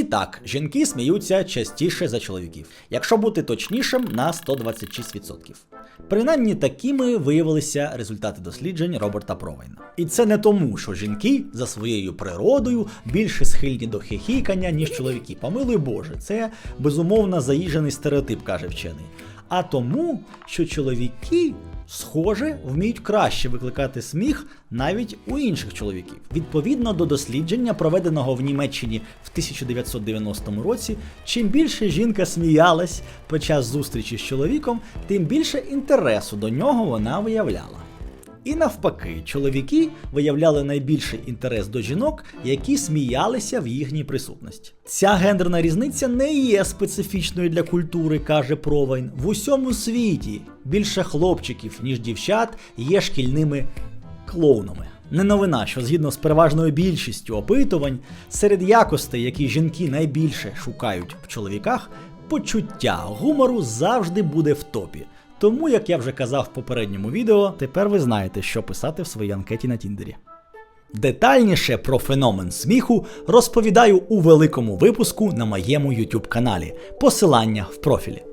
І так, жінки сміються частіше за чоловіків, якщо бути точнішим, на 126%. Принаймні такими виявилися результати досліджень Роберта Провайна. І це не тому, що жінки за своєю природою більше схильні до хихікання, ніж чоловіки. Помилуй Боже, це безумовно заїжджений стереотип, каже вчений. А тому, що чоловіки схоже, вміють краще викликати сміх навіть у інших чоловіків. Відповідно до дослідження, проведеного в Німеччині в 1990 році, чим більше жінка сміялась під час зустрічі з чоловіком, тим більше інтересу до нього вона виявляла. І навпаки, чоловіки виявляли найбільший інтерес до жінок, які сміялися в їхній присутності. Ця гендерна різниця не є специфічною для культури, каже Провайн. В усьому світі більше хлопчиків, ніж дівчат, є шкільними клоунами. Не новина, що згідно з переважною більшістю опитувань, серед якостей, які жінки найбільше шукають в чоловіках, почуття гумору завжди буде в топі. Тому, як я вже казав в попередньому відео, тепер ви знаєте, що писати в своїй анкеті на Тіндері. Детальніше про феномен сміху розповідаю у великому випуску на моєму YouTube каналі. Посилання в профілі.